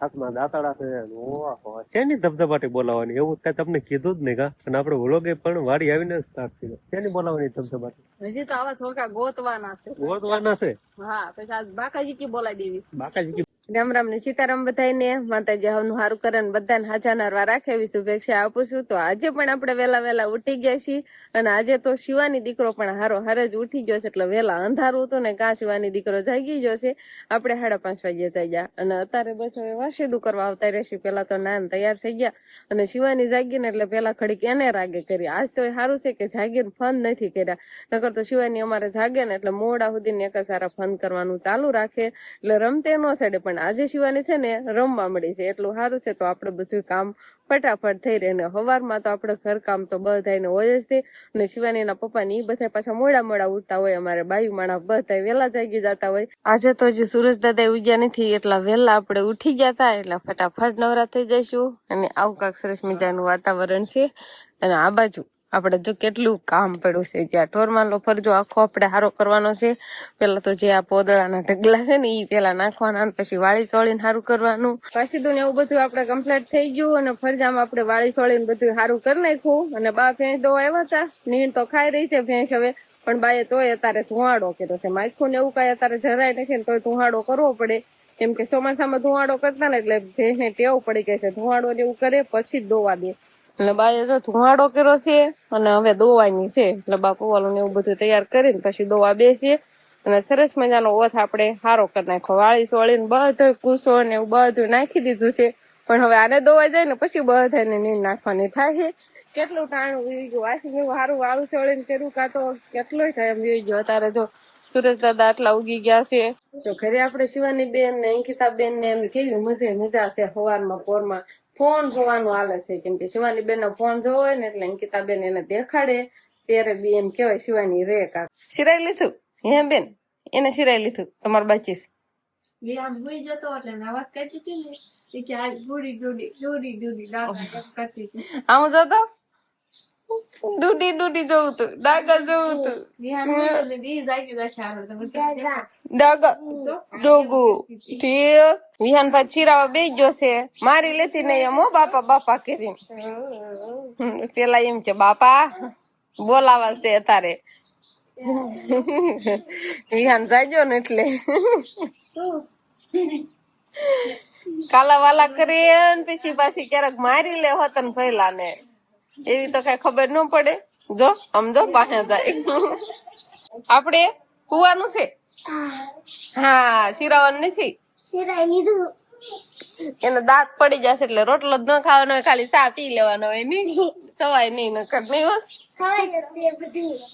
હાથમાં દાંતડા છે ને શેની ધબધબાટી બોલાવવાની? એવું કઈ તમને કીધું જ નહીં કા? અને આપણે વ્લોગે પણ વાડી આવીને સ્ટાર્ટ કર્યો. શેની બોલાવવાની ધબધબાટી? હજી તો આવા થોકા ગોતવાના છે. ગોતવાના છે? હા પછી આજ બાકાજી કી બોલાવી દેવી છે. બાકાજી કી રામ રામ ને સીતારામ બધાને માતાજી હવનું હારું કરે ને બધાને હાજા નરવા રાખે એવી શુભેચ્છા આપું છું. તો આજે પણ આપણે વેલા વેલા ઉઠી ગયા છીએ અને આજે તો શિવાની દીકરો પણ હારો હારે જ ઉઠી ગયો છે એટલે વેલા અંધારું હતું ને કા શિવાની દીકરો જાગી ગયો છે. આપણે સાડા પાંચ વાગે થઈ ગયા અને અત્યારે બસ હવે વાસીદું કરવા આવતા રહેશે. પેલા તો નાન તૈયાર થઈ ગયા અને શિવાની જાગીને એટલે પેલા ખડીક એને રાગે કરી. આજ તો સારું છે કે જાગીને ફન નથી કર્યા. નકર તો શિવાની અમારે જાગે ને એટલે મોડા સુધી એક સારા ફન કરવાનું ચાલુ રાખે. એટલે રમતે ન સડે પણ આજે શિવાની છે ને રમવા મળી છે. એટલું સારું છે તો આપણે બધું કામ ફટાફટ થઈ રહે ને સવારમાં તો આપણે ઘરકામ તો બધાને હોય જ તે. અને શિવાનીના પપ્પા ને એ બધા પાછા મોડા મોડા ઉઠતા હોય. અમારે બાયુ માણા બધા વેલા જાગી જતા હોય. આજે તો હજી સુરજ દાદા ઉગ્યા નથી, એટલા વહેલા આપણે ઉઠી ગયા હતા એટલે ફટાફટ નવરા થઈ જઈશું. અને આવું કાંક સરસ મજાનું વાતાવરણ છે. અને આ બાજુ આપણે જો કેટલું કામ પડ્યું છે જ્યાં ઢોરમાં લો ફરજો આખો આપણે હારો કરવાનો છે, પેલા તો જે આ પોદળાના ઢગલા છે ને એ પેલા નાખવાના પછી વાળી સોળીને હારું કરવાનું. તો ને એવું બધું આપણે કમ્પ્લીટ થઈ ગયું અને ફરજામાં આપણે વાળી સોળીને બધું હારું કરી નાખ્યું. અને બા ભેંસ દો આવ્યા હતા. નીણ તો ખાઈ રહી છે ભેંસ હવે. પણ બાએ તોય અત્યારે ધુવાડો કર્યો છે. માખું ને એવું કઈ અત્યારે જરાય નથી ને તોય ધુવાડો કરવો પડે. કેમ કે ચોમાસામાં ધુવાડો કરતા ને એટલે ભેંસને ટેવ પડી ગઈ છે. ધુવાડો ને એવું કરે, પછી જ દોવા દે. એટલે બાએ જો ધુવાડો કર્યો છે અને હવે દોવાની છે. એટલે બા પવાલું ને એવું બધું તૈયાર કરીને પછી દોવા બેસીએ. અને સરસ મજાનો ઓથ આપણે હારો કરી નાખો વાળી સોળીને બધું કુસો ને એવું બધું નાખી દીધું છે. પણ હવે આને દોવાઈ જાય ને પછી બધાને નીંદ નાખવાની થાય છે. કેટલું ટાણું ગયું. વાસી એવું સારું વાળું સોળીને કર્યું કાં તો કેટલોય ટાઈમ વી ગયો. અત્યારે જો સુરેશ દાદા આટલા ઉગી ગયા છે. તો ઘરે આપણે શિવાની બેન ને અંકિતા બેન ને એમ કેવી મજે મજા છે સવારમાં પોરમાં. ફોન જોવાનું હાલે છે કેમ કે શિવાની બેન નો ફોન જોવો હોય ને એટલે અંકિતા બેન એને દેખાડે. ત્યારે બી એમ કેવાય શિવાની રે કા સિરાઈ લીધું? હે બેન એને સિરાઈ લીધું? તમારું બાચીસ વિહાન હુઈ જતો એટલે નવાજ કરતી હતી ને કે આજ ડૂડી ડૂડી ડૂડી ડૂડી ડાકા કરતી હતી. આમ જોતો? ડૂડી ડૂડી જોવું તું. ડાગા જોવું તું ડાગા ડોગુ ઠીક. વિહાન ભાઈ ચીરાવા બે ગયો છે. મારી લેતી નહીં એમ બાપા બાપા કરીને. પેલા એમ કે બાપા બોલાવા છે તારે. વિહાન જાજો ને એટલે. કાલા વાલા કરી પછી પાછી ક્યારેક મારી લે હોતન પહેલા ને એવી તો કઈ ખબર ન પડે. જો સમજો પાસે આપણે કુવાનું છે? હા. શિરાવન નથી? એને દાંત પડી જશે એટલે રોટલો જ ન ખાવાનો હોય ખાલી ચા પી લેવાનો હોય નહીં સવાય નહીં નકર નહીં હોસ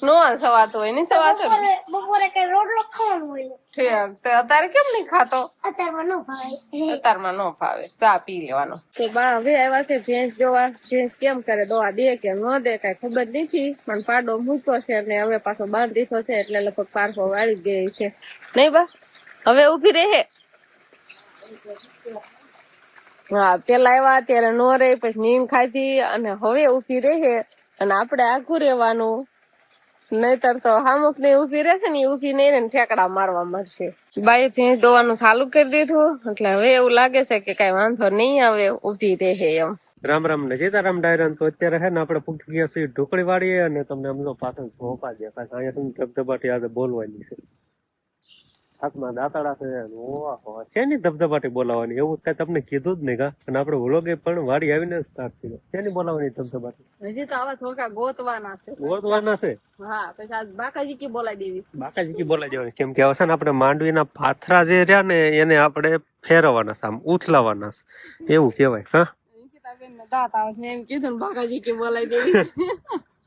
નો સવાતું હોય નહીં સવાતું બપોરે કઈ રોટલો ખાવાનો હોય. ઠીક તો અત્યારે કેમ નહીં ખાતો? અત્યારમાં નો ભાવે. અત્યારમાં નો ભાવે ચા પી લેવાનો. તો બા હવે આવ્યા છે ભેંસ જોવા. ભેંસ કેમ કરે? દવા દે કે ન દે કઈ ખબર નથી. પણ પાડો મૂક્યો છે અને હવે પાછો બાંધ દીધો છે એટલે લગભગ પારખો વાળી ગઈ છે. નહીં બા હવે ઊભી રહે. હા પેલા આવ્યા ત્યારે નો રે પછી નીમ ખાધી અને હવે ઊભી રહે અને આપણે આખું રહેવાનું. નહીતર તો હામુક ને ઊભી રહેશે ને ઊભી નહીં ને ઠેકડા મારવા મળશે. બાઈ ભેંસ દોવાનું ચાલુ કરી દીધું એટલે હવે એવું લાગે છે કે કઈ વાંધો નહીં આવે ઊભી રહે એમ. રામ રામ ને સીતારામ ડાયરન તો અત્યારે હે ને આપણે પૂછી ગયા છીએ ઢોકળી વાળીએ અને તમને અમલો પાછળ ભોપા દે કારણ કે અહીંયા તમને ધબધબાટી આજે બોલવાની છે. હાથમાં દાંતડા છે શેની ધબધબાટી બોલાવવાની? એવું કઈ તમને કીધું જ નહીં કા? અને આપણે વ્લોગે પણ વાડી આવીને સ્ટાર્ટ કર્યો. શેની બોલાવવાની ધબધબાટી? હજી તો આવા થોકા ગોતવાના છે. ગોતવાના છે? હા પછી બાકાજી કી બોલાવી દેવી બાકાજી કી બોલાઈ દેવાની. કેમ કે હવે ને આપણે માંડવીના પાથરા જે રહ્યા ને એને આપણે ફેરવવાના છે આમ ઉથલાવાના છે. એવું કહેવાય હા? દાંત આવે છે એમ કીધું બાકાજી કે બોલાવી દેવી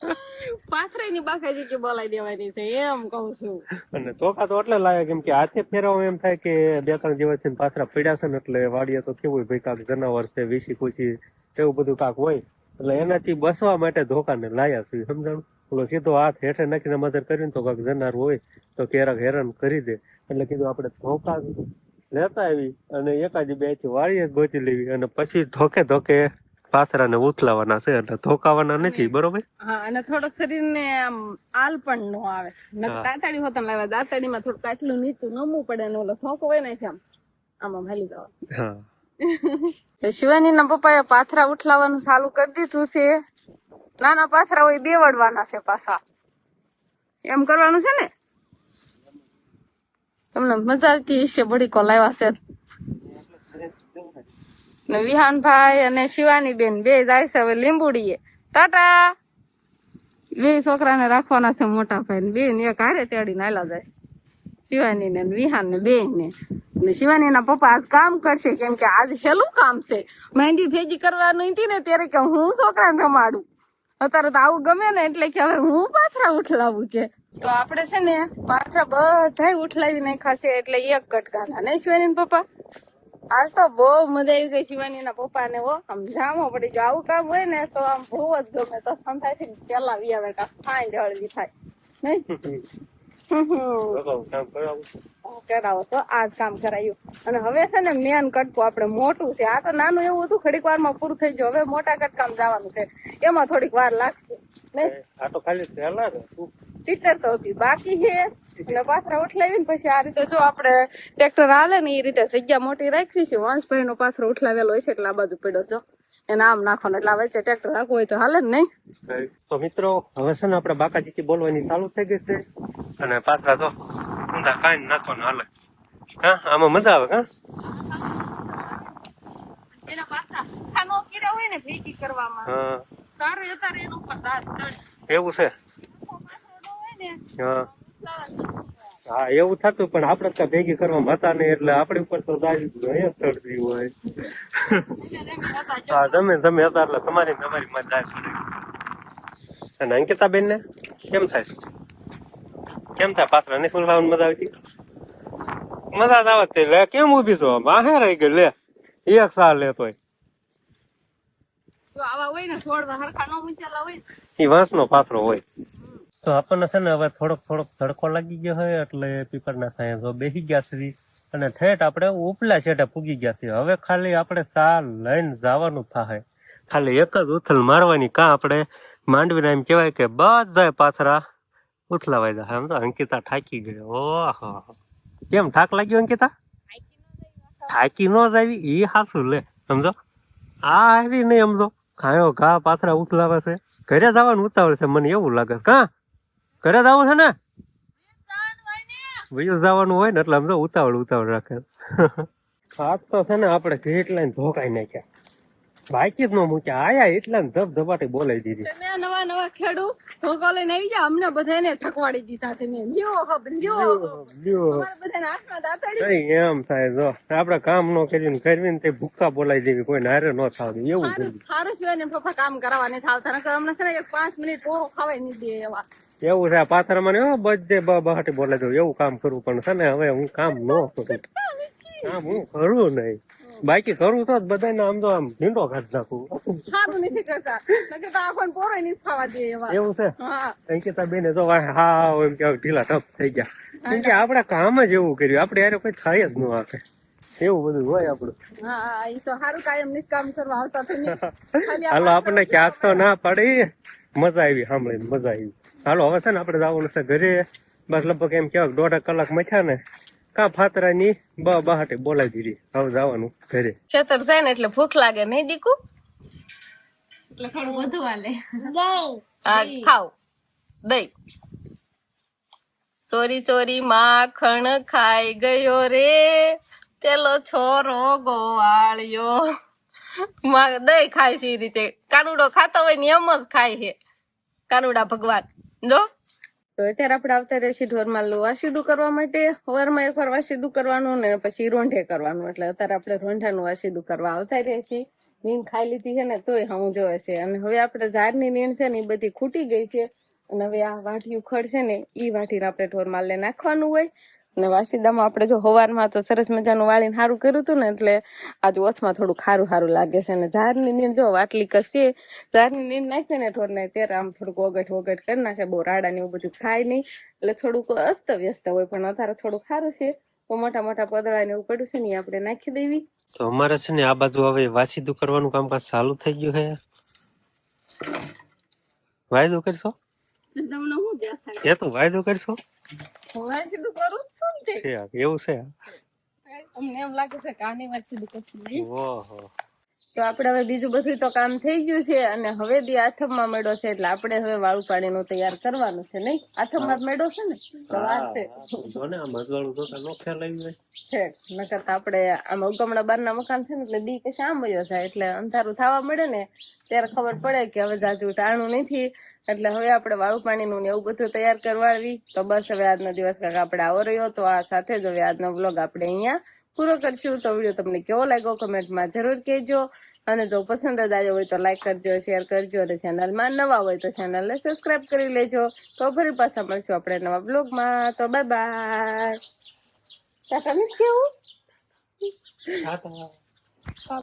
પાથરાઈ ની બાકાજી કે બોલાવી દેવાની છે, એમ કહું છું. અને ચોખા તો એટલે લાયા કેમ કે હાથે ફેરવવા એમ થાય કે બે ત્રણ દિવસથી પાથરા પડ્યા છે ને એટલે વાડીએ તો કેવું ભાઈ કાક જનાવર છે વીસી કુસી એવું બધું કાક હોય. એટલે એનાથી બસવા માટે ધોકાને લાયા છે, સમજાણું? ઓલો સીધો હાથ હેઠે નાખીને મધર કરીને તો કાંક જનાર હોય તો ક્યારેક હેરાન કરી દે. એટલે કીધું આપણે ધોકા લેતા આવી અને એકાદી બેથી વાળીએ ગોતી લેવી અને પછી ધોકે ધોકે પાથરાને ઉથલાવાના છે એટલે ધોકાવાના નથી બરોબર? હા અને થોડોક શરીરને આમ આલ પણ નો આવે. દાંતડી હોતા લાવ્યા દાંતડી થોડું કાટલું નીચું નમવું પડે ને ઓલો થોકો હોય ને આમ આમાં હાલી જવા હા. શિવાની શિવાનીના પપ્પાએ પાથરા ઉઠલાવાનું ચાલુ કરી દીધું છે. નાના પાથરા હોય બે વડવાના છે પાછા. એમ કરવાનું છે ને? તમને મજા આવતી હશે બડી કોલ આવ્યા છે. ને વિહાનભાઈ અને શિવાની બેન બે જાય છે હવે લીંબુડીએ. ટાટા! બે છોકરાને રાખવાના છે મોટા ભાઈ ને બેન એક હારે તેડીને આલા જાય. શિવાની ને વિહાન ને બેન ને. અને શિવાની ના પપ્પા આજ કામ કરશે, કેમ કે આજ હેલું કામ છે. મહેંદી ભેગી કરવાનું હતી ને ત્યારે કે હું છોકરાને રમાડું. અત્યારે તો આવું ગમે ને એટલે કે હવે હું પાથરા ઉઠલાવું કે. તો આપણે છે ને પાથરા બધા ઉઠલાવી નાખ્યા છે એટલે એક કટકાના નહીં શિવાની પપ્પા? આજ તો બહુ મજા આવી ગઈ શિવાની ના પપ્પા ને આમ પડી જો આવું કામ હોય ને તો આમ બહુ જ ગમે. તો સમજાય છે પેલા વી આવે કા ફાઈન હળવી થાય. કરાવું. છો કામ કરાયું. અને હવે છે ને મેન કટકું આપણે મોટું છે. આ તો નાનું એવું હતું. ઘડીક વારમાં પૂરું થઈ ગયું. હવે મોટા કટકામ જવાનું છે. એમાં થોડીક વાર લાગશે. નહીં? આ તો ખાલી પહેલા ને શું ટીચર તો હતી બાકી હે એટલે પાથરા ઉઠલાવીને પછી આ રીતે જો આપણે ટ્રેક્ટર હાલે ને એ રીતે જગ્યા મોટી રાખવી છે. વંશભાઈ નો પાથરો ઉઠલાવેલો હોય છે એટલે આ બાજુ પડ્યો છે. એને આમ નાખવાનો એટલે આ વચ્ચે ટ્રેક્ટર રાખવું હોય તો હાલે ને નહીં? તો મિત્રો હવે છે ને આપણે બાકાજીથી બોલવાની ચાલુ થઈ ગઈ છે. અને પાથરા તો ઊંધા કાંઈ નાખવાનું હાલે. હા આમાં મજા આવે હા એના પાથરા ખાનો કીડા હોય ને ભેગી કરવામાં. હા. તારે અત્યારે એનું ઉપર દાસ એવું છે? ને હા. હા એવું થતું પણ આપણે તો ભેગી કરવામાં હતા ને એટલે આપણી ઉપર તો દાજી ચડતી હોય. હા તમે તમે હતા એટલે તમારી તમારી માં દાજ ચડે અને અંકિતા બેન ને કેમ થાય કેમ થાય? પાછળ નહીં સુલભાવન મજા આવતી? મજા જ આવે તે લે કેમ ઊભી છો? બાહે રહી ગઈ લે. એક સાલ લેતો તોય આવા હોય ને છોડવા હરખા નો હોય એ વાંસનો પાથરો હોય. તો આપણને છે ને હવે થોડોક થોડોક તડકો લાગી ગયો હોય એટલે પીપળના સાયા બેસી ગયા છે. અને ઠેઠ આપણે ઉપલા છેટે પૂગી ગયા છે. હવે ખાલી આપણે સા લઈને જવાનું થાય. ખાલી એક જ ઉથલ મારવાની કાં આપણે માંડવીને એમ કહેવાય કે બધા પાથરા ઉથલાવાઈ જાય. આમ તો અંકિતા થાકી ગયો ઓહો. કેમ ઠાક લાગ્યો અંકિતા? થાકી નો જ આવી એ હાસું લે. સમજો? આ આવી નહીં સમજો ખાયો ઘા પાથરા ઉથલાવે છે. ઘરે જવાનું ઉતાવળ છે. મને એવું લાગે છે. કા? ઘરે જવું છે ને? બીજું જવાનું હોય ને એટલે આમ તો ઉતાવળ ઉતાવળ રાખે. આજ તો છે ને આપણે કેટલા ધોકાઈ નાખ્યા. બાકી જ ન મૂક્યા. આયા એટલા ને ધબ ધબાટી બોલાવી દીધી. તમે નવા નવા ખેડુ ધોકો લઈને આવી જા અમને બધાને ઠકવાડી દીધા તમે. લ્યો ખબર લ્યો લ્યો. અમારા બધાને હાથમાં દાતડી. એમ થાય જો. આપણે કામ નો કર્યું કરવી ને તે ભૂખા બોલાવી દેવી. કોઈ નારે ન થાવ એવું સારું છે ને પપ્પા કામ કરાવવા. નહીં થાવતા નકર અમને છે ને એક પાંચ મિનિટ પોરો ખાવાય નહીં દે એવા. એવું છે પાથરમાં મને બધે બહાટી બોલે દઉં એવું કામ કરવું પણ છે ને હવે હું કામ ન કરું. કામ હું કરું નહીં. બાકી કરું તો બધાને આમ તો આમ ઢીંડો ખાતી નાખું. સારું નથી કરતા. નકર તો આખો પોરો નહીં ખાવા દે એવા. એવું છે? હા. અંકિતા બેને તો હા એમ કે ઢીલા ટપ થઈ ગયા. કેમ કે આપણે કામ જ એવું કર્યું. આપણે યાર કોઈ થાય જ ન આપે. એવું બધું હોય આપણું. હા એ તો સારું કાયમ કામ કરવા આવતા હાલો આપણને ક્યાંક તો ના પડી. મજા આવી સાંભળીને મજા આવી. હાલો હવે છે ને આપણે જવાનું છે ઘરે. બસ લગભગ એમ કેવાય દોઢ કલાક મથ્યા ને કા ફાતરાની બ બહાટે બોલાવી દીધી. હવે જવાનું ઘરે. ખેતર જાય ને એટલે ભૂખ લાગે નહીં દીકુ? એટલે થોડું વધુ હાલે. ખાવ દહીં. ચોરી ચોરી માખણ ખાઈ ગયો રે. પેલો છોરો ગોવાળિયો. મા- દહીં ખાય છે એ રીતે. કાનુડો ખાતો હોય ને એમ જ ખાય છે. કાનુડા ભગવાન. જો. તો અત્યારે આપણે આવતા રહેશે ઢોરમાં વાસીદું કરવા માટે સવારમાં એકવાર વાસીદું કરવાનું ને પછી રોંઢે કરવાનું. એટલે અત્યારે આપણે રોંઢાનું વાસીદું કરવા આવતા રહેશે નીંદ ખાઈ લીધી છે ને તોય હું જોવે છે. અને હવે આપણે ઝાડની નીંદ છે ને એ બધી ખૂટી ગઈ છે. અને હવે આ વાઢિયું ઉખડ છે ને એ વાઢીને આપણે ઢોરમાં લઈ નાખવાનું હોય. અને વાસીદામાં આપણે જો હવારમાં તો સરસ મજાનું વાળીને સારું કર્યું હતું ને એટલે આજે ઓછમાં થોડું ખારું સારું લાગે છે. અને ઝાડની નીંદ જો વાટલી કસીએ ઝાડની નીંદ નાખીએ ને ઢોરને ત્યારે આમ થોડુંક ઓગટ ઓગટ કરી નાખે બહુ રાડા ને એવું બધું ખાય નહીં. એટલે થોડુંક અસ્ત વ્યસ્ત હોય પણ અત્યારે થોડું ખારું છે. તો મોટા મોટા પદળા ને એવું પડ્યું છે ને આપણે નાખી દેવી. તો અમારે છે ને આ બાજુ હવે વાસીદું કરવાનું કામકાજ ચાલુ થઈ ગયું છે. વાયદો કરશો? તમને શું દેખાય એ તો વાયદો કરશો? હું કીધું કરું જ છું ને તે. એવું છે? અમને એમ લાગે છે કે વાત સુધી કશું નહીં ઓહો. તો આપણે હવે બીજું બધું તો કામ થઈ ગયું છે અને હવે દી આઠમમાં મેળો છે એટલે આપણે હવે વાળું પાણીનું તૈયાર કરવાનું છે નહીં? આથમમાં મેળો છે ને? તો છે. જો ને આ મજવાળું જોતા નો ખ્યાલ આવી છે નકર તો આપણે આમ ઉગમણા બારના મકાન છે ને એટલે દી પછી આમ વયો જાય. એટલે અંધારું થવા મળે ને ત્યારે ખબર પડે કે હવે જાજુ ટાણું નથી. એટલે હવે આપણે વાળું પાણીનું ને એવું બધું તૈયાર કરવાવી તો બસ હવે આજનો દિવસ કાંક આપણે આવો રહ્યો. તો આ સાથે જ હવે આજનો વ્લોગ આપણે અહીંયા પૂરો કરશું. તો વીડિયો તમને કેવો લાગ્યો કમેન્ટમાં જરૂર કહેજો. અને જો પસંદ જ હોય તો લાઈક કરજો શેર કરજો અને ચેનલમાં નવા હોય તો ચેનલને સબસ્ક્રાઇબ કરી લેજો. તો ફરી પાછા મળશું આપણે નવા બ્લોગમાં તો બાય બાય કેવું?